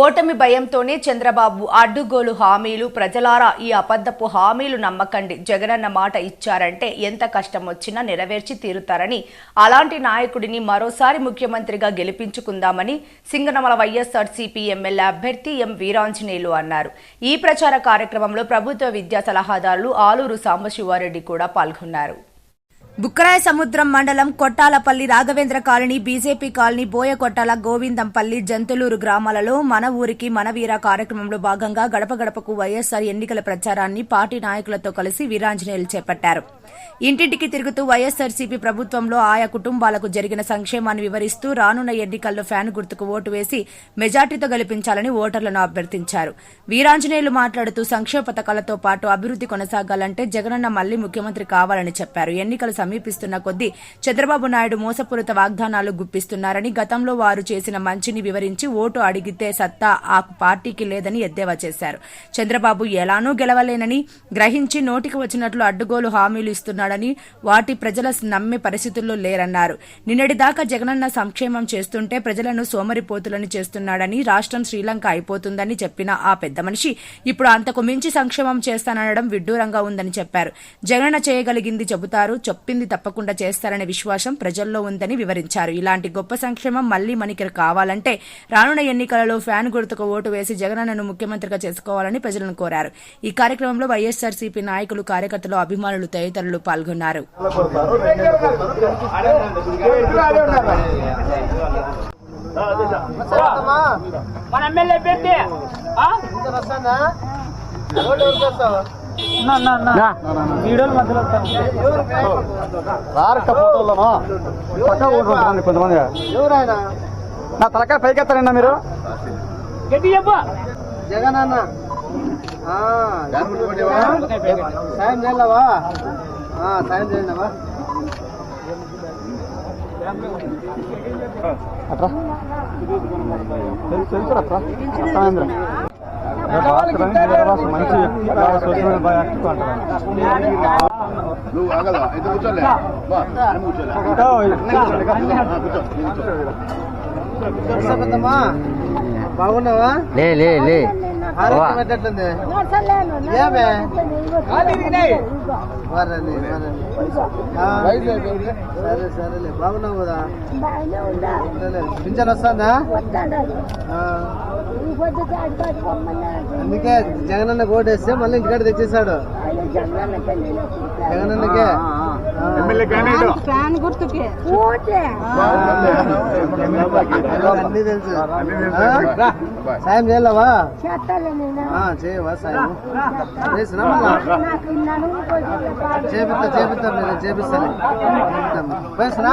ఓటమి భయంతోనే చంద్రబాబు అడ్డుగోలు హామీలు ప్రజలారా ఈ అబద్ధపు హామీలు నమ్మకండి జగనన్న మాట ఇచ్చారంటే ఎంత కష్టం వచ్చినా నెరవేర్చి తీరుతారని అలాంటి నాయకుడిని మరోసారి ముఖ్యమంత్రిగా గెలిపించుకుందామని సింగనమల వైఎస్ఆర్సీపీ ఎమ్మెల్యే అభ్యర్థి ఎం వీరాంజనేయులు అన్నారు. ఈ ప్రచార కార్యక్రమంలో ప్రభుత్వ విద్యా సలహాదారులు ఆలూరు సాంబశివారెడ్డి కూడా పాల్గొన్నారు. బుక్కరాయ సముద్రం మండలం Kottalapalli Raghavendra colony BJP colony Boyakottala Govindampalli Jantuluru గ్రామాలలో మన ఊరికి మన వీర కార్యక్రమంలో భాగంగా గడప గడపకు వైఎస్సార్ ఎన్నికల ప్రచారాన్ని పార్టీ నాయకులతో కలిసి వీరాంజనేయులు చేపట్టారు. ఇంటింటికి తిరుగుతూ వైఎస్సార్సీపీ ప్రభుత్వంలో ఆయా కుటుంబాలకు జరిగిన సంక్షేమాన్ని వివరిస్తూ రానున్న ఎన్నికల్లో ఫ్యాన్ గుర్తుకు ఓటు వేసి మెజార్టీతో గెలిపించాలని ఓటర్లను అభ్యర్థించారు. వీరాంజనేయులు మాట్లాడుతూ సంక్షేమ పథకాలతో పాటు అభివృద్ది కొనసాగాలంటే జగనన్న మళ్ళీ ముఖ్యమంత్రి కావాలని చెప్పారు. ఎన్నికల సమీపిస్తున్న కొద్దీ చంద్రబాబు నాయుడు మోసపూరిత వాగ్దానాలు గుప్పిస్తున్నారని గతంలో వారు చేసిన మంచిని వివరించి ఓటు అడిగితే సత్తా ఆ పార్టీకి లేదని ఎద్దేవా చేశారు. చంద్రబాబు ఎలానూ గెలవలేనని గ్రహించి నోటికి వచ్చినట్లు అడ్డుగోలు హామీలు ఇస్తున్నాడని వాటి ప్రజల నమ్మే పరిస్థితుల్లో లేరన్నారు. నిన్నటిదాకా జగనన్న సంక్షేమం చేస్తుంటే ప్రజలను సోమరిపోతులని చేస్తున్నాడని రాష్ట్రం శ్రీలంక అయిపోతుందని చెప్పిన ఆ పెద్ద మనిషి ఇప్పుడు అంతకు మించి సంక్షేమం చేస్తానడం విడ్డూరంగా ఉందని చెప్పారు. జగనన్న చేయగలిగింది చెబుతారు చెప్పింది తప్పకుండా చేస్తారనే విశ్వాసం ప్రజల్లో ఉందని వివరించారు. ఇలాంటి గొప్ప సంక్షేమం మళ్ళీ మనకి కావాలంటే రానున్న ఎన్నికలలో ఫ్యాన్ గుర్తుకు ఓటు వేసి జగనన్నను ముఖ్యమంత్రిగా చేసుకోవాలని ప్రజలను కోరారు. ఈ కార్యక్రమంలో వైఎస్సార్సీపీ నాయకులు కార్యకర్తలు అభిమానులు తదితరులు పాల్గొన్నారు. మన ఎమ్మెల్యే నా. రారక్క ఫోటోలను పక్క కొంతమంది. తలకాయ పైకెత్తారన్నా మీరు? గట్టి చెప్పు. జగన్ అన్న ఆ, సాయం చేయలేవా? ఆ, సాయం చేయండివా అట్రా. తెలుసు తెలుసు అట్రా. మంచి వ్యక్తి బాగా సోషల్ మీడియా బాగా యాక్టివ్ అంటారు నువ్వు ఆగదా? అయితే కూర్చోలే. బా, నేను కూర్చోలే. పెద్దమ్మా బాగున్నావా? లే లే లే. సరే సరేలే. బాగున్నావు కదా. పింఛన్ వస్తుందా? ఆ, అందుకే జగనన్న కోటేస్తే మళ్ళీ ఇంటికాడ తెచ్చేసాడు జగనన్నకే. ఫ్యాన్ గుర్తుకే. అన్నీ తెలుసు. ఆ? సాయం చేయలేవా? ఆ, చేయవా సాయం? చేసినా చేపిస్తా చేపిస్తాం నేను చేపిస్తాను వేసినా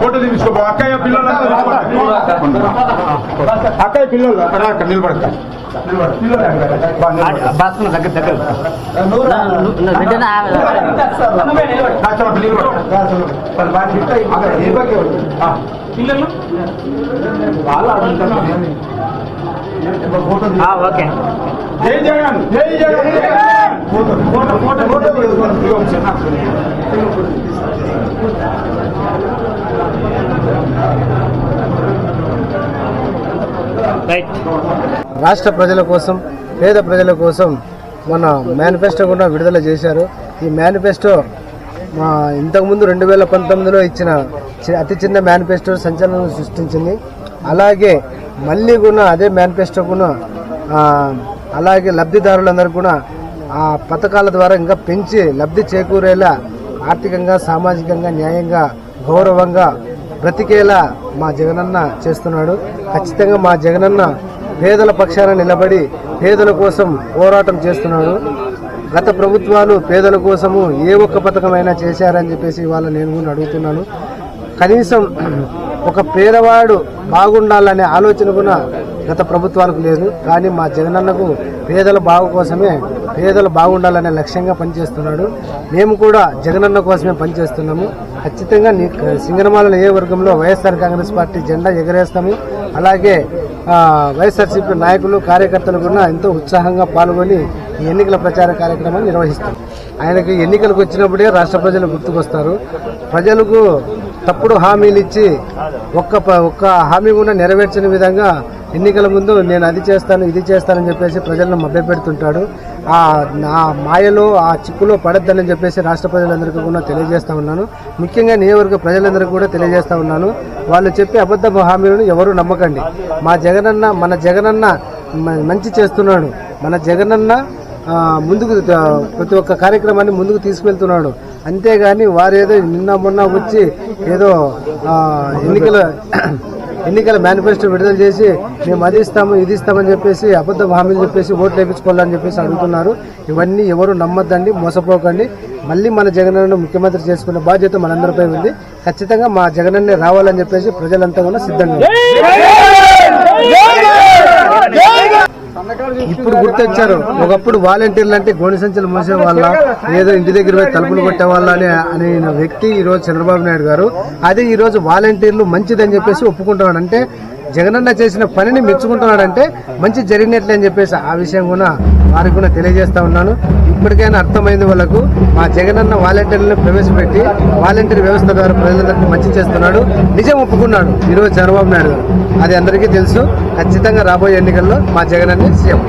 ఫోటో తీసుకో అక్కయ్య పిల్లలు అక్కయ్య పిల్లలు అక్కడ అక్కడ నిలబడతా బాత్రూమ్ దగ్గర దగ్గర నిలబడి ఓకే. జై జగన్. జై Jagan. Photo photo photo photo right రాష్ట్ర ప్రజల కోసం పేద ప్రజల కోసం మన మేనిఫెస్టో కూడా విడుదల చేశారు. ఈ మేనిఫెస్టో మా ఇంతకుముందు రెండు వేల పంతొమ్మిదిలో ఇచ్చిన చి- అతి చిన్న మేనిఫెస్టో సంచలనం సృష్టించింది. అలాగే మళ్ళీ కూడా అదే మేనిఫెస్టో కూడా అలాగే లబ్ధిదారులందరూ కూడా ఆ పథకాల ద్వారా ఇంకా పెంచి లబ్ధి చేకూరేలా ఆర్థికంగా సామాజికంగా న్యాయంగా గౌరవంగా బ్రతికేలా మా జగనన్న చేస్తున్నాడు. ఖచ్చితంగా మా జగనన్న పేదల పక్షాన నిలబడి పేదల కోసం పోరాటం చేస్తున్నాడు. గత ప్రభుత్వాలు పేదల కోసము ఏ ఒక్క పథకమైనా చేశారని చెప్పేసి ఇవాళ నేను కూడా అడుగుతున్నాను. కనీసం ఒక పేదవాడు బాగుండాలనే ఆలోచన కూడా గత ప్రభుత్వాలకు లేదు. కానీ మా జగనన్నకు పేదల బాగు కోసమే పేదలు బాగుండాలనే లక్ష్యంగా పనిచేస్తున్నాడు. మేము కూడా జగనన్న కోసమే పనిచేస్తున్నాము. ఖచ్చితంగా నీ ఏ వర్గంలో వైఎస్ఆర్ కాంగ్రెస్ పార్టీ జెండా ఎగరేస్తాము. అలాగే వైఎస్ఆర్సీపీ నాయకులు కార్యకర్తలు కూడా ఎంతో ఉత్సాహంగా పాల్గొని ఎన్నికల ప్రచార కార్యక్రమాన్ని నిర్వహిస్తాం ఆయనకి ఎన్నికలకు వచ్చినప్పుడే రాష్ట్ర ప్రజలు గుర్తుకొస్తారు. ప్రజలకు తప్పుడు హామీలు ఇచ్చి ఒక్క ప- ఒక్క హామీ కూడా నెరవేర్చని విధంగా ఎన్నికల ముందు నేను అది చేస్తాను ఇది చేస్తానని చెప్పేసి ప్రజలను మభ్యపెడుతుంటాడు. ఆ నా మాయలో ఆ చిక్కులో పడద్దని చెప్పేసి రాష్ట్ర ప్రజలందరికీ కూడా తెలియజేస్తా ఉన్నాను. ముఖ్యంగా నియోజకవర్గ ప్రజలందరికీ కూడా తెలియజేస్తా ఉన్నాను. వాళ్ళు చెప్పే అబద్ధ హామీలను ఎవరు నమ్మకండి. మా జగనన్న మన జగనన్న మంచి చేస్తున్నాడు. మన జగనన్న ముందుకు ప్రతి ఒక్క కార్యక్రమాన్ని ముందుకు తీసుకెళ్తున్నాడు అంతేగాని వారేదో నిన్న మొన్న వచ్చి ఏదో ఎన్నికల ఎన్నికల మేనిఫెస్టో విడుదల చేసి మేము అది ఇస్తాము ఇది ఇస్తామని చెప్పేసి అబద్ధ హామీలు చెప్పేసి ఓట్లు వేయించుకోవాలని చెప్పేసి అడుగుతున్నారు. ఇవన్నీ ఎవరు నమ్మద్దండి మోసపోకండి. మళ్ళీ మన జగనన్న ముఖ్యమంత్రి చేసుకునే బాధ్యత మనందరిపై ఉంది. ఖచ్చితంగా మా జగనన్నే రావాలని చెప్పేసి ప్రజలంతా కూడా సిద్ధంగా ఇప్పుడు గుర్తొచ్చారు. ఒకప్పుడు వాలంటీర్లు అంటే గోనె సంచులు మోసే వాళ్ళ ఏదో ఇంటి దగ్గర పోయి తలుపులు కొట్టే వాళ్ళ అని అనే వ్యక్తి ఈరోజు చంద్రబాబు నాయుడు గారు. అదే ఈరోజు వాలంటీర్లు మంచిదని చెప్పేసి ఒప్పుకుంటున్నాడు. అంటే జగనన్న చేసిన పనిని మెచ్చుకుంటున్నాడంటే మంచి జరిగినట్లే అని చెప్పేసి ఆ విషయం కూడా వారికి కూడా తెలియజేస్తా ఉన్నాను. ఇప్పటికైనా అర్థమైంది వాళ్ళకు. మా జగనన్న వాలంటీర్లను ప్రవేశపెట్టి వాలంటీర్ వ్యవస్థ ద్వారా ప్రజలందరికీ మంచి చేస్తున్నాడు. నిజం ఒప్పుకున్నాడు ఈరోజు చంద్రబాబు నాయుడు గారు. అది అందరికీ తెలుసు. ఖచ్చితంగా రాబోయే ఎన్నికల్లో మా జగనన్న సీఎం.